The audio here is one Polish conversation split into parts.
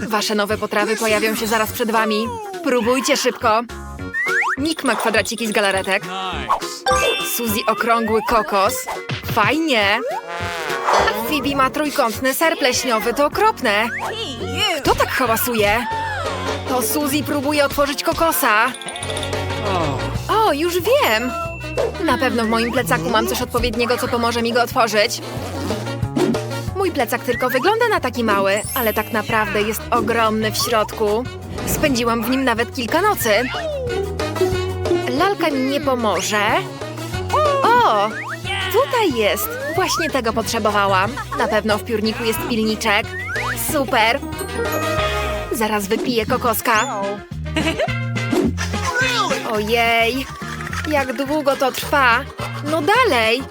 Wasze nowe potrawy pojawią się zaraz przed wami. Próbujcie szybko. Nick ma kwadraciki z galaretek. Suzy okrągły kokos. Fajnie. A Phoebe ma trójkątny ser pleśniowy, to okropne. Kto tak hałasuje? To Suzy próbuje otworzyć kokosa. O, już wiem. Na pewno w moim plecaku mam coś odpowiedniego, co pomoże mi go otworzyć. Mój plecak tylko wygląda na taki mały, ale tak naprawdę jest ogromny w środku. Spędziłam w nim nawet kilka nocy. Lalka mi nie pomoże. O! Tutaj jest! Właśnie tego potrzebowałam. Na pewno w piórniku jest pilniczek. Super! Zaraz wypiję kokoska. Ojej! Jak długo to trwa? No dalej!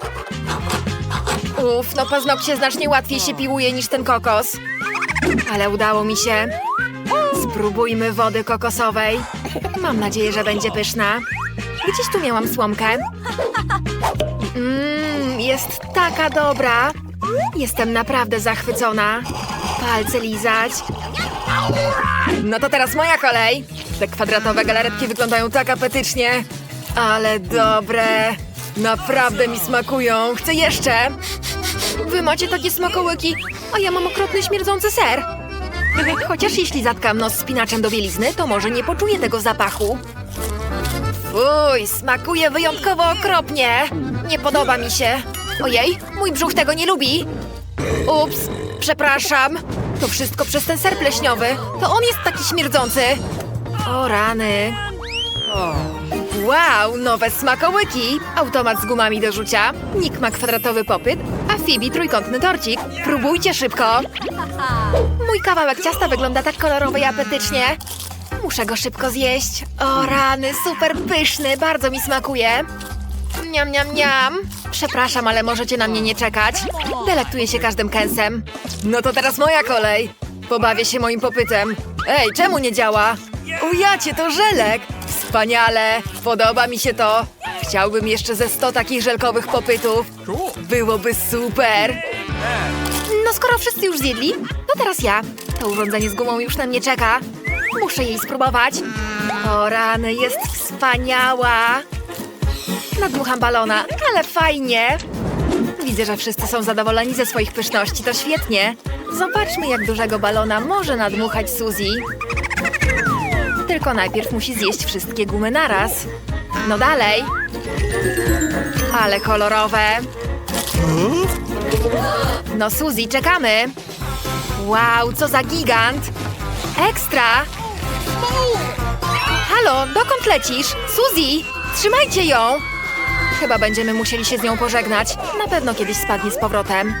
Uf, no paznokcie znacznie łatwiej się piłuje niż ten kokos. Ale udało mi się. Spróbujmy wody kokosowej. Mam nadzieję, że będzie pyszna. Gdzieś tu miałam słomkę. Mmm, jest taka dobra. Jestem naprawdę zachwycona. Palce lizać. No to teraz moja kolej. Te kwadratowe galaretki wyglądają tak apetycznie. Ale dobre. Naprawdę mi smakują. Chcę jeszcze. Wy macie takie smakołyki, a ja mam okropny śmierdzący ser. Chociaż jeśli zatkam nos spinaczem do bielizny, to może nie poczuję tego zapachu. Fuj, smakuje wyjątkowo okropnie. Nie podoba mi się. Ojej, mój brzuch tego nie lubi. Ups, przepraszam. To wszystko przez ten ser pleśniowy. To on jest taki śmierdzący. O rany. Wow, nowe smakołyki! Automat z gumami do rzucia. Nick ma kwadratowy popyt, a Phoebe trójkątny torcik. Próbujcie szybko! Mój kawałek ciasta wygląda tak kolorowo i apetycznie. Muszę go szybko zjeść. O rany, super pyszny, bardzo mi smakuje. Niam, niam, niam. Przepraszam, ale możecie na mnie nie czekać. Delektuję się każdym kęsem. No to teraz moja kolej. Pobawię się moim popytem. Ej, czemu nie działa? Ujacie, to żelek! Wspaniale! Podoba mi się to. Chciałbym jeszcze ze 100 takich żelkowych popytów. Byłoby super! No skoro wszyscy już zjedli, to teraz ja. To urządzenie z gumą już na mnie czeka. Muszę jej spróbować. O rany, jest wspaniała! Nadmucham balona, ale fajnie! Widzę, że wszyscy są zadowoleni ze swoich pyszności, to świetnie. Zobaczmy, jak dużego balona może nadmuchać Suzy. Tylko najpierw musi zjeść wszystkie gumy naraz. No dalej. Ale kolorowe. No Suzy, czekamy. Wow, co za gigant. Ekstra. Halo, dokąd lecisz? Suzy, trzymajcie ją. Chyba będziemy musieli się z nią pożegnać. Na pewno kiedyś spadnie z powrotem.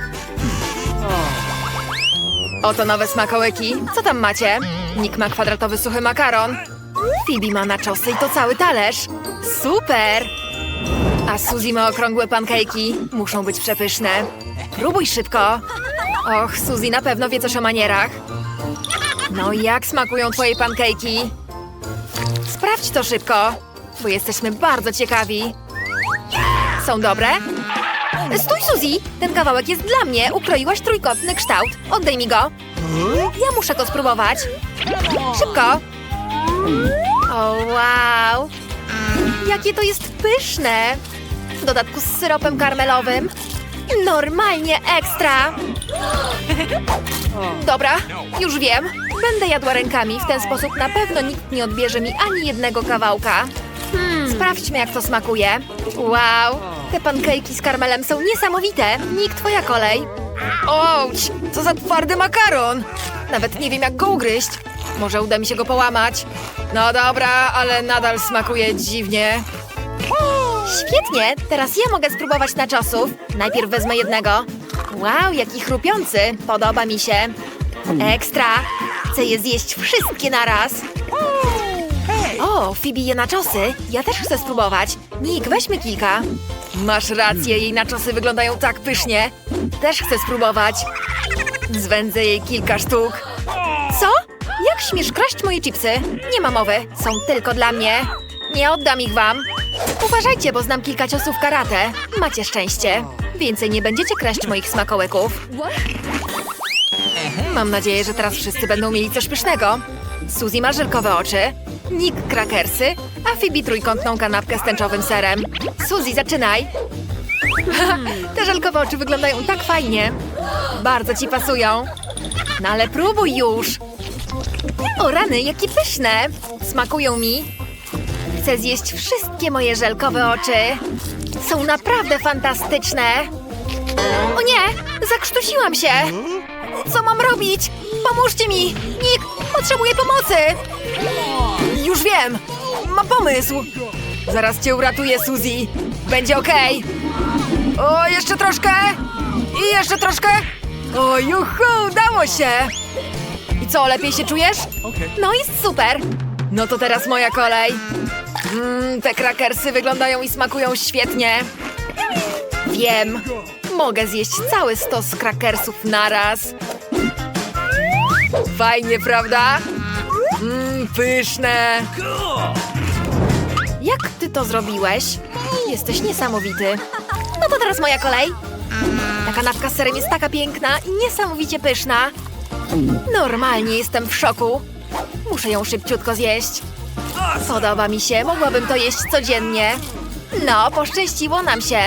Oto nowe smakołyki. Co tam macie? Nick ma kwadratowy suchy makaron. Phoebe ma naczosy i to cały talerz. Super! A Suzy ma okrągłe pankejki. Muszą być przepyszne. Próbuj szybko. Och, Suzy na pewno wie coś o manierach. No jak smakują twoje pankejki? Sprawdź to szybko, bo jesteśmy bardzo ciekawi. Są dobre? Stój, Suzy! Ten kawałek jest dla mnie. Ukroiłaś trójkątny kształt. Oddaj mi go. Ja muszę go spróbować. Szybko! O, wow! Jakie to jest pyszne! W dodatku z syropem karmelowym. Normalnie ekstra! Dobra, już wiem. Będę jadła rękami. W ten sposób na pewno nikt nie odbierze mi ani jednego kawałka. Sprawdźmy, jak to smakuje. Wow, te pankejki z karmelem są niesamowite. Nick, twoja kolej. Ouch, co za twardy makaron. Nawet nie wiem, jak go ugryźć. Może uda mi się go połamać. No dobra, ale nadal smakuje dziwnie. Świetnie, teraz ja mogę spróbować naczosów. Najpierw wezmę jednego. Wow, jaki chrupiący. Podoba mi się. Ekstra. Chcę je zjeść wszystkie naraz. O, Phoebe je naczosy. Ja też chcę spróbować. Nick, weźmy kilka. Masz rację, jej naczosy wyglądają tak pysznie. Też chcę spróbować. Zwędzę jej kilka sztuk. Co? Jak śmiesz kraść moje chipsy? Nie ma mowy, są tylko dla mnie. Nie oddam ich wam. Uważajcie, bo znam kilka ciosów karate. Macie szczęście. Więcej nie będziecie kraść moich smakołyków. Mam nadzieję, że teraz wszyscy będą mieli coś pysznego. Suzy ma żelkowe oczy, Nick krakersy, a Phoebe trójkątną kanapkę z tęczowym serem. Suzy, zaczynaj! Te żelkowe oczy wyglądają tak fajnie. Bardzo ci pasują. No ale próbuj już! O rany, jakie pyszne! Smakują mi. Chcę zjeść wszystkie moje żelkowe oczy. Są naprawdę fantastyczne. O nie! Zakrztusiłam się! Co mam robić? Pomóżcie mi! Nick, potrzebuję pomocy! Już wiem! Mam pomysł! Zaraz cię uratuję, Suzy! Będzie okej! O, jeszcze troszkę! I jeszcze troszkę! O, juhu, udało się! I co, lepiej się czujesz? No jest super! No to teraz moja kolej. Mmm, te krakersy wyglądają i smakują świetnie. Wiem. Mogę zjeść cały stos krakersów naraz. Fajnie, prawda? Mmm, pyszne. Jak ty to zrobiłeś? Jesteś niesamowity. No to teraz moja kolej. Ta kanapka z serem jest taka piękna i niesamowicie pyszna. Normalnie jestem w szoku. Muszę ją szybciutko zjeść. Podoba mi się, mogłabym to jeść codziennie. No, poszczęściło nam się.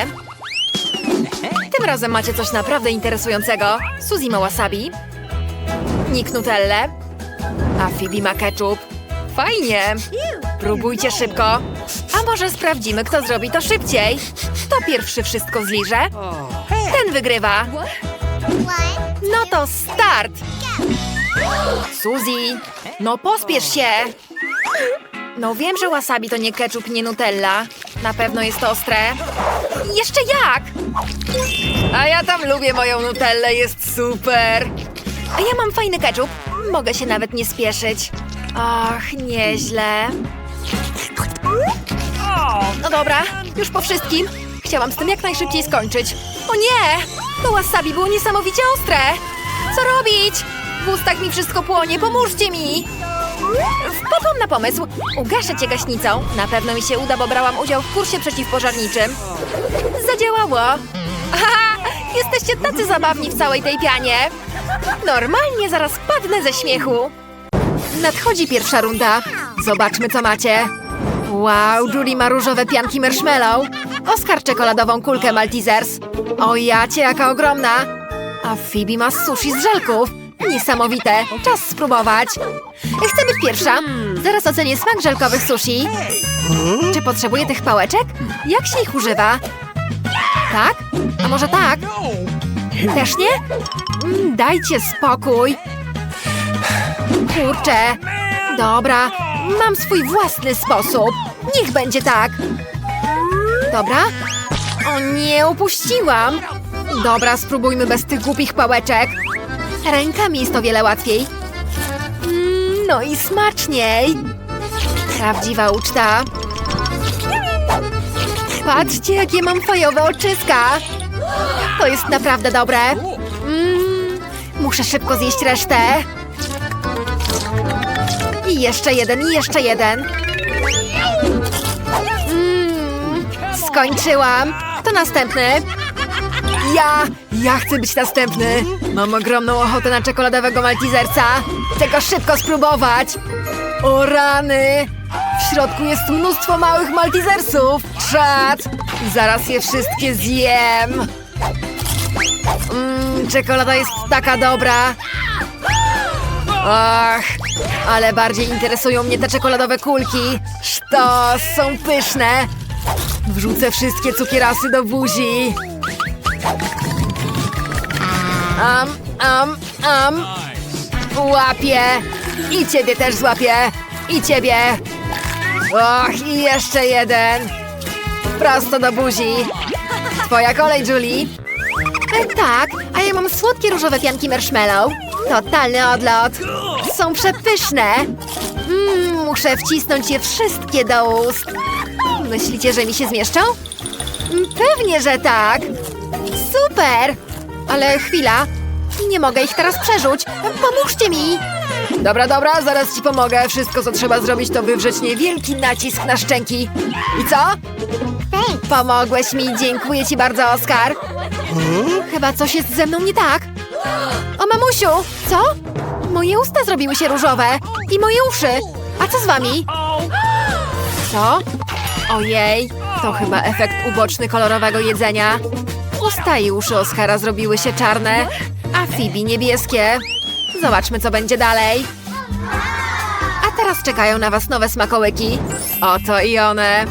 Tym razem macie coś naprawdę interesującego. Suzy ma wasabi, Nick nutellę, a Phoebe ma ketchup. Fajnie! Próbujcie szybko. A może sprawdzimy, kto zrobi to szybciej? Kto pierwszy wszystko zliże? Ten wygrywa. No to start! Suzy, no pospiesz się! No wiem, że wasabi to nie ketchup, nie nutella. Na pewno jest ostre. Jeszcze jak? A ja tam lubię moją nutellę, jest super. A ja mam fajny ketchup. Mogę się nawet nie spieszyć. Och, nieźle. No dobra, już po wszystkim. Chciałam z tym jak najszybciej skończyć. O nie! To wasabi było niesamowicie ostre. Co robić? W ustach mi wszystko płonie, pomóżcie mi! Wpadłam na pomysł. Ugaszę cię gaśnicą. Na pewno mi się uda, bo brałam udział w kursie przeciwpożarniczym. Zadziałało. Aha, jesteście tacy zabawni w całej tej pianie. Normalnie zaraz padnę ze śmiechu. Nadchodzi pierwsza runda. Zobaczmy, co macie. Wow, Julie ma różowe pianki marshmallow. Oskar czekoladową kulkę Maltesers. O jacie, jaka ogromna. A Phoebe ma sushi z żelków. Niesamowite. Czas spróbować. Chcę być pierwsza. Zaraz ocenię smak żelkowych sushi. Czy potrzebuję tych pałeczek? Jak się ich używa? Tak? A może tak? Też nie? Mm, Dajcie spokój. Kurczę. Dobra, mam swój własny sposób. Niech będzie tak. Dobra. O nie, upuściłam. Dobra, spróbujmy bez tych głupich pałeczek. Rękami jest o wiele łatwiej. Mm, No i smaczniej. Prawdziwa uczta. Patrzcie, jakie mam fajowe oczyska. To jest naprawdę dobre. Mm, muszę szybko zjeść resztę. I jeszcze jeden, i jeszcze jeden. Mm, skończyłam. To następny. Ja, ja chcę być następny. Mam ogromną ochotę na czekoladowego maltizerca. Chcę go szybko spróbować. O rany! W środku jest mnóstwo małych maltizersów. Czad! Zaraz je wszystkie zjem. Mmm, czekolada jest taka dobra. Ach, ale bardziej interesują mnie te czekoladowe kulki. Sztos, są pyszne. Wrzucę wszystkie cukierasy do buzi. Am, am, am. Łapię. I ciebie też złapię. I ciebie. Och, i jeszcze jeden. Prosto do buzi. Twoja kolej, Julie. E, tak, a ja mam słodkie różowe pianki marshmallow. Totalny odlot. Są przepyszne. Mm, muszę wcisnąć je wszystkie do ust. Myślicie, że mi się zmieszczą? Mm, Pewnie, że tak. Super! Ale chwila. Nie mogę ich teraz przerzuć. Pomóżcie mi! Dobra, dobra, zaraz ci pomogę. Wszystko, co trzeba zrobić, to wywrzeć niewielki nacisk na szczęki. I co? Pomogłeś mi, dziękuję ci bardzo, Oskar. Chyba coś jest ze mną nie tak. O mamusiu, co? Moje usta zrobiły się różowe i moje uszy. A co z wami? Co? Ojej, to chyba efekt uboczny kolorowego jedzenia. Usta i uszy Oskara zrobiły się czarne, a Phoebe niebieskie. Zobaczmy, co będzie dalej. A teraz czekają na was nowe smakołyki. Oto i one.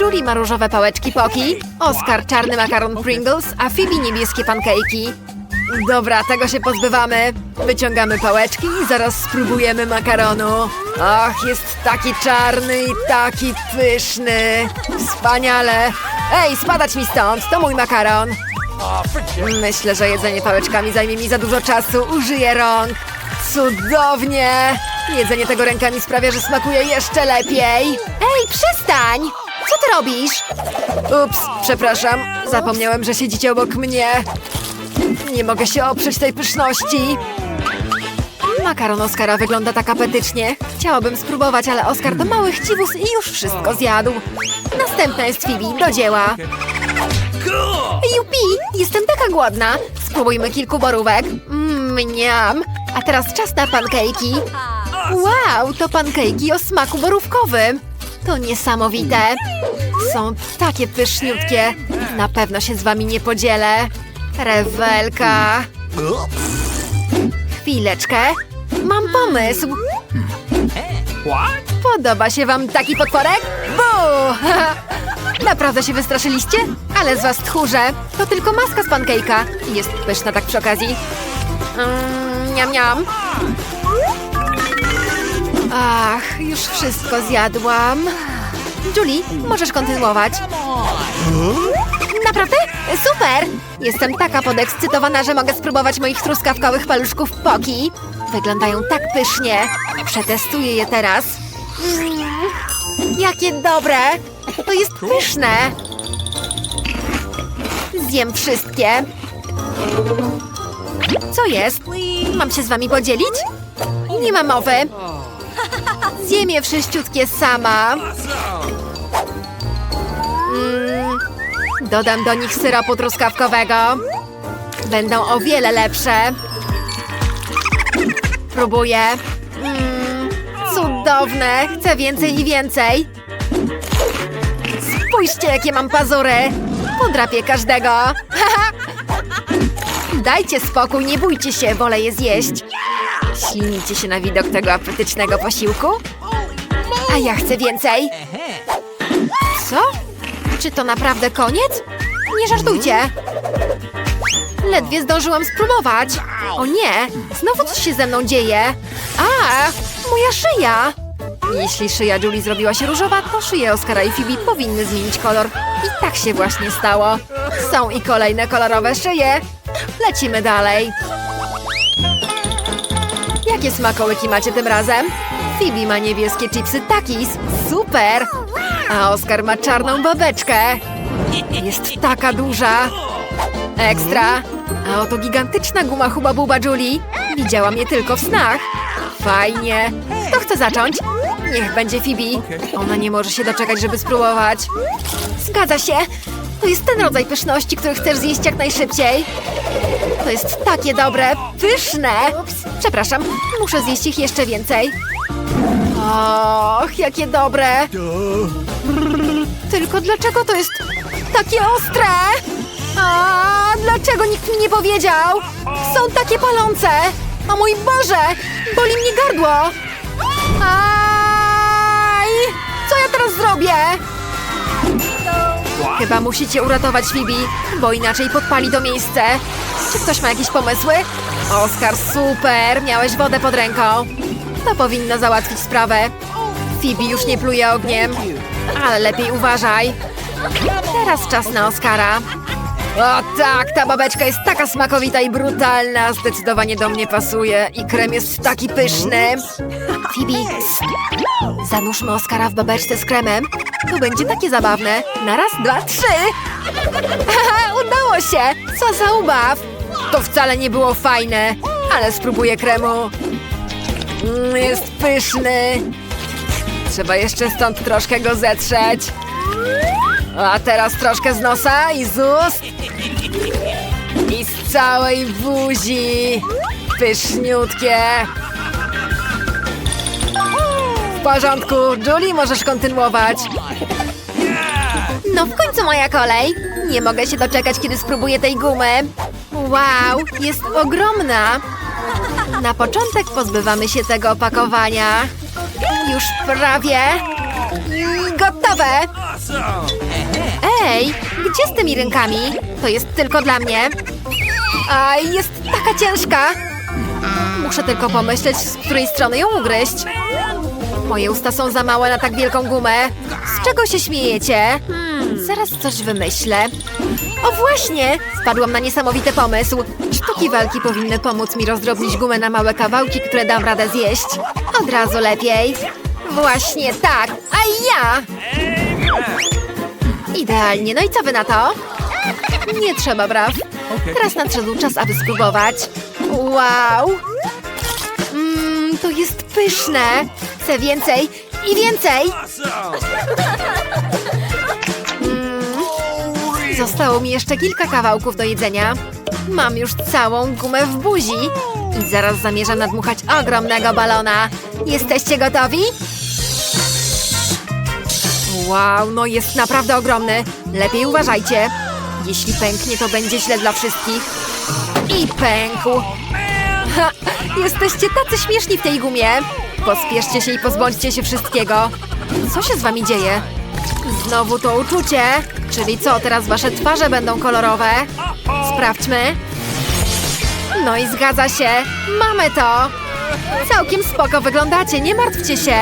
Julie ma różowe pałeczki Poki, Oskar czarny makaron Pringles, a Phoebe niebieskie pancake'i. Dobra, tego się pozbywamy. Wyciągamy pałeczki i zaraz spróbujemy makaronu. Ach, jest taki czarny i taki pyszny. Wspaniale. Ej, spadać mi stąd, to mój makaron. Myślę, że jedzenie pałeczkami zajmie mi za dużo czasu. Użyję rąk. Cudownie! Jedzenie tego rękami sprawia, że smakuje jeszcze lepiej. Ej, przestań! Co ty robisz? Ups, przepraszam. Zapomniałem, że siedzicie obok mnie. Nie mogę się oprzeć tej pyszności. Makaron Oskara wygląda tak apetycznie. Chciałabym spróbować, ale Oskar to mały chciwus i już wszystko zjadł. Następna jest Phoebe, do dzieła. Jupi, jestem taka głodna. Spróbujmy kilku borówek. Mmm, mniam. A teraz czas na pankejki. Wow, to pankejki o smaku borówkowym. To niesamowite. Są takie pyszniutkie. Na pewno się z wami nie podzielę. Rewelka. Chwileczkę. Mam pomysł. Podoba się wam taki potworek? Bu! Naprawdę się wystraszyliście? Ale z was tchórze. To tylko maska z pankejka. Jest pyszna tak przy okazji. Mm, niam, niam. Ach, już wszystko zjadłam. Julie, możesz kontynuować. Naprawdę? Super! Jestem taka podekscytowana, że mogę spróbować moich truskawkowych paluszków Poki. Wyglądają tak pysznie. Przetestuję je teraz. Mm, jakie dobre! To jest pyszne! Zjem wszystkie. Co jest? Mam się z wami podzielić? Nie ma mowy. Zjem je wszyściutkie sama. Mm, dodam do nich syropu truskawkowego. Będą o wiele lepsze. Próbuję. Mm, cudowne. Chcę więcej i więcej. Spójrzcie, jakie mam pazury. Podrapię każdego. Dajcie spokój, nie bójcie się, wolę je zjeść. Ślinicie się na widok tego apetycznego posiłku? A ja chcę więcej. Co? Czy to naprawdę koniec? Nie żartujcie. Ledwie zdążyłam spróbować. O nie, znowu coś się ze mną dzieje. A, moja szyja. Jeśli szyja Julie zrobiła się różowa, to szyje Oskara i Phoebe powinny zmienić kolor. I tak się właśnie stało. Są i kolejne kolorowe szyje. Lecimy dalej. Jakie smakołyki macie tym razem? Phoebe ma niebieskie chipsy Takis. Super! A Oskar ma czarną babeczkę. Jest taka duża. Ekstra. A oto gigantyczna guma Huba Buba Julie. Widziałam je tylko w snach. Fajnie. Kto chce zacząć? Niech będzie Phoebe. Ona nie może się doczekać, żeby spróbować. Zgadza się. To jest ten rodzaj pyszności, który chcesz zjeść jak najszybciej. To jest takie dobre, pyszne. Przepraszam, muszę zjeść ich jeszcze więcej. Och, jakie dobre. Tylko dlaczego to jest takie ostre? A dlaczego nikt mi nie powiedział? Są takie palące. O mój Boże, boli mnie gardło. Aj! Teraz zrobię? Chyba musicie uratować Phoebe, bo inaczej podpali to miejsce. Czy ktoś ma jakieś pomysły? Oskar, super! Miałeś wodę pod ręką. To powinno załatwić sprawę. Phoebe już nie pluje ogniem. Ale lepiej uważaj. Teraz czas na Oskara. O tak, ta babeczka jest taka smakowita i brutalna. Zdecydowanie do mnie pasuje. I krem jest taki pyszny. Phoebe. Zanurzmy Oskara w babeczce z kremem. To będzie takie zabawne. Na raz, dwa, trzy. Haha, udało się. Co za ubaw. To wcale nie było fajne, ale spróbuję kremu. Mm, Jest pyszny. Trzeba jeszcze stąd troszkę go zetrzeć. A teraz troszkę z nosa i z ust. I z całej buzi. Pyszniutkie. W porządku, Julie, możesz kontynuować. No w końcu moja kolej. Nie mogę się doczekać, kiedy spróbuję tej gumy. Wow, jest ogromna. Na początek pozbywamy się tego opakowania. Już prawie. Gotowe. Ej, gdzie z tymi rękami? To jest tylko dla mnie. A jest taka ciężka. Muszę tylko pomyśleć, z której strony ją ugryźć. Moje usta są za małe na tak wielką gumę. Z czego się śmiejecie? Hmm, zaraz coś wymyślę. O właśnie! Wpadłam na niesamowity pomysł. Sztuki walki powinny pomóc mi rozdrobnić gumę na małe kawałki, które dam radę zjeść. Od razu lepiej. Właśnie tak, a ja! Idealnie, no i co wy na to? Nie trzeba braw. Teraz nadszedł czas, aby spróbować. Wow! Mmm, to jest pyszne! Chcę więcej i więcej! Mm, zostało mi jeszcze kilka kawałków do jedzenia. Mam już całą gumę w buzi i zaraz zamierzam nadmuchać ogromnego balona. Jesteście gotowi? Wow, no jest naprawdę ogromny. Lepiej uważajcie. Jeśli pęknie, to będzie źle dla wszystkich. I pękł. Ha, jesteście tacy śmieszni w tej gumie. Pospieszcie się i pozbądźcie się wszystkiego. Co się z wami dzieje? Znowu to uczucie. Czyli co, teraz wasze twarze będą kolorowe? Sprawdźmy. No i zgadza się. Mamy to. Całkiem spoko wyglądacie, nie martwcie się.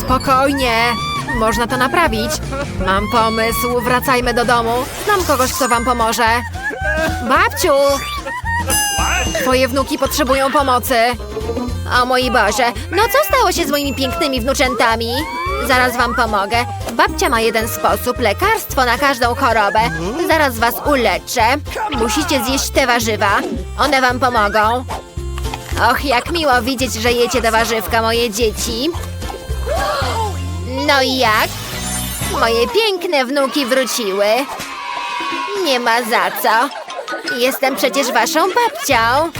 Spokojnie. Można to naprawić. Mam pomysł, wracajmy do domu. Znam kogoś, kto wam pomoże. Babciu! Twoje wnuki potrzebują pomocy. O moi Boże, no co stało się z moimi pięknymi wnuczętami? Zaraz wam pomogę. Babcia ma jeden sposób, lekarstwo na każdą chorobę. Zaraz was uleczę. Musicie zjeść te warzywa. One wam pomogą. Och, jak miło widzieć, że jecie te warzywka, moje dzieci. No i jak? Moje piękne wnuki wróciły. Nie ma za co. Jestem przecież waszą babcią.